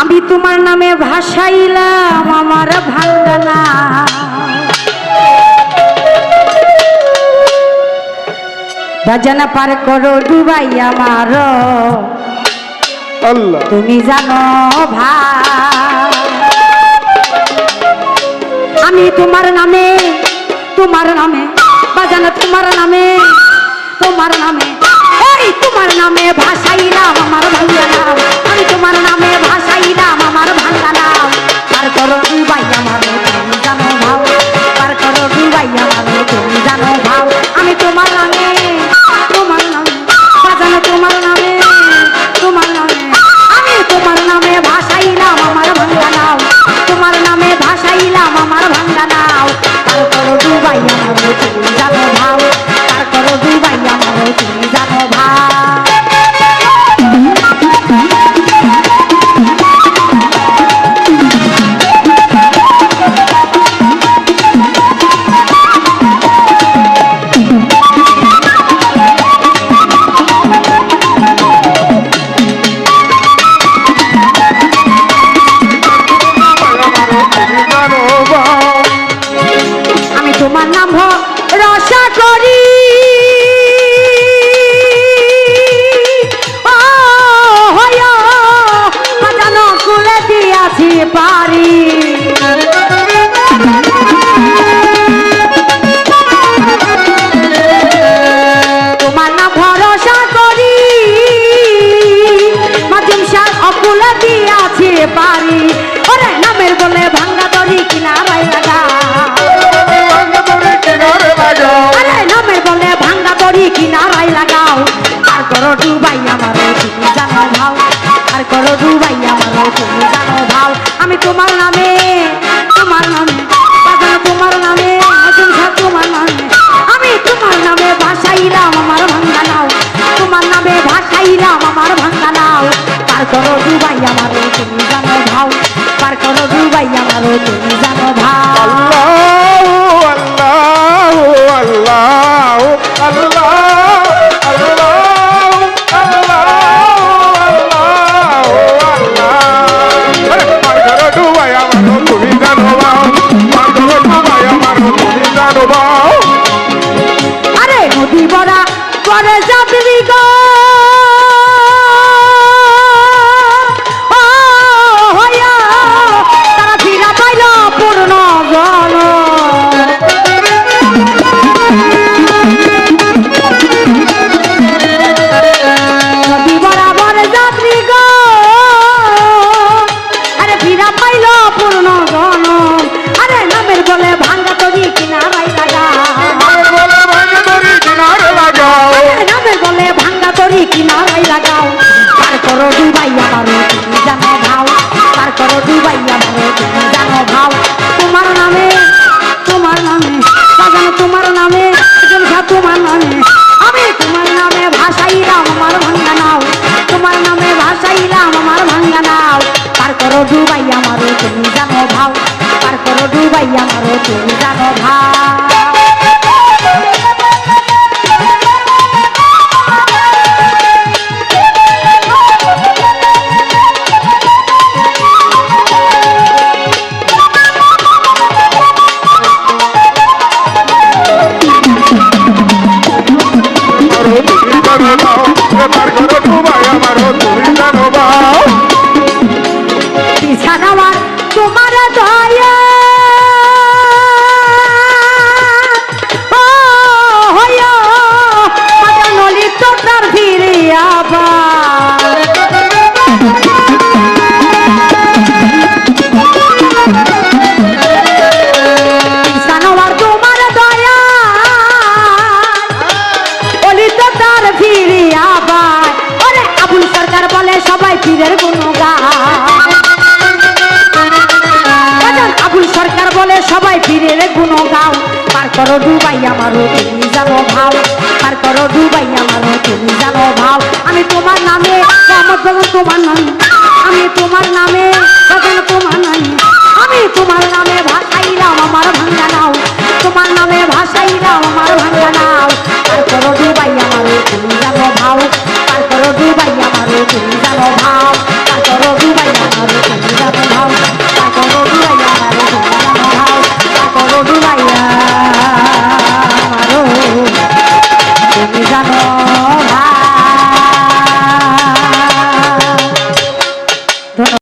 আমি তোমার নামে ভাসাইলাম আমার ভাঙ্গানা বাজানা পার করো ডুবাই আমার। আল্লাহ। তুমি জানো ভাই। আমি তোমার নামে তোমার নামে, বাজানো তোমার নামে তোমার নামে, এই তোমার নামে ভাষাই চলো ডুবাইয়া ডুবাইয়া মারো তুমি জানো ভাই। করে সবাই পীরের গুণগান। আবুল সরকার বলে, সবাই পীরের গুণ গাও পার করো ডুবাই আমারও তুমি জানো ভাও। পার করো ডুবাই আমারও তুমি জানো ভাও। আমি তোমার নামে তোমার নামে